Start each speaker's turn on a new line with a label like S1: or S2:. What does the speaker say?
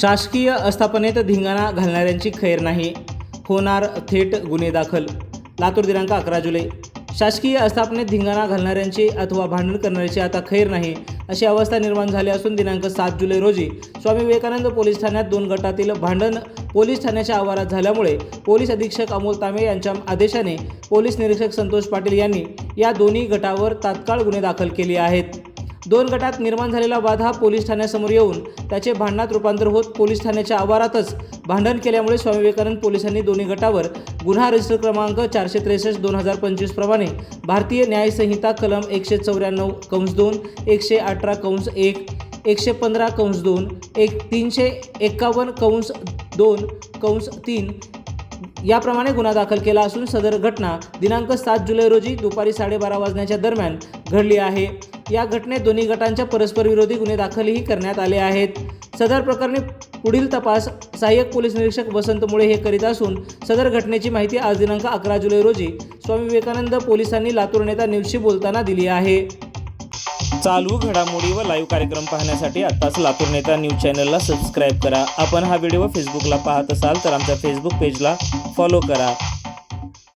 S1: शासकीय आस्थापनेत धिंगाणा घालणाऱ्यांची खैर नाही. होणार थेट गुन्हे दाखल. लातूर दिनांक अकरा जुलै. शासकीय आस्थापनेत धिंगाणा घालणाऱ्यांची अथवा भांडण करणाऱ्याची आता खैर नाही अशी अवस्था निर्माण झाली असून दिनांक सात जुलै रोजी स्वामी विवेकानंद पोलीस ठाण्यात दोन गटातील भांडण पोलीस ठाण्याच्या आवारात झाल्यामुळे पोलीस अधीक्षक अमोल तांबे यांच्या आदेशाने पोलीस निरीक्षक संतोष पाटील यांनी या दोन्ही गटावर तात्काळ गुन्हे दाखल केले आहेत. दोन गटात निर्माण झालेला वाद हा पोलीस ठाण्यासमोर येऊन त्याचे भांडणात रूपांतर होत पोलीस ठाण्याच्या आवारातच भांडण केल्यामुळे स्वामी विवेकानंद पोलिसांनी दोन्ही गटावर गुन्हा रजिस्टर क्रमांक चारशे त्रेसष्ट दोन हजार पंचवीस प्रमाणे भारतीय न्यायसंहिता कलम एकशे चौऱ्याण्णव कंस दोन एकशे अठरा कंस एक एकशे पंधरा कंस दोन एक तीनशे एक्कावन्न कंस दोन कंस तीन याप्रमाणे गुन्हा दाखल केला असून सदर घटना दिनांक सात जुलै रोजी दुपारी साडेबारा वाजण्याच्या दरम्यान घडली आहे. या घटनेत दोन्ही गटांच्या परस्पर विरोधी गुन्हे दाखलही करण्यात आले आहेत. सदर प्रकरणी पुढील तपास सहाय्यक पोलीस निरीक्षक वसंत मुळे हे करीत असून सदर घटनेची माहिती आज दिनांक अकरा जुलै रोजी स्वामी विवेकानंद पोलिसांनी लातूर नेता न्यूजशी बोलताना दिली आहे. चालू घडामोडी व लाईव्ह कार्यक्रम पाहण्यासाठी आत्ताच लातूर नेता न्यूज चॅनलला सबस्क्राईब करा. आपण हा व्हिडिओ फेसबुकला पाहत असाल तर आमच्या फेसबुक पेजला फॉलो करा.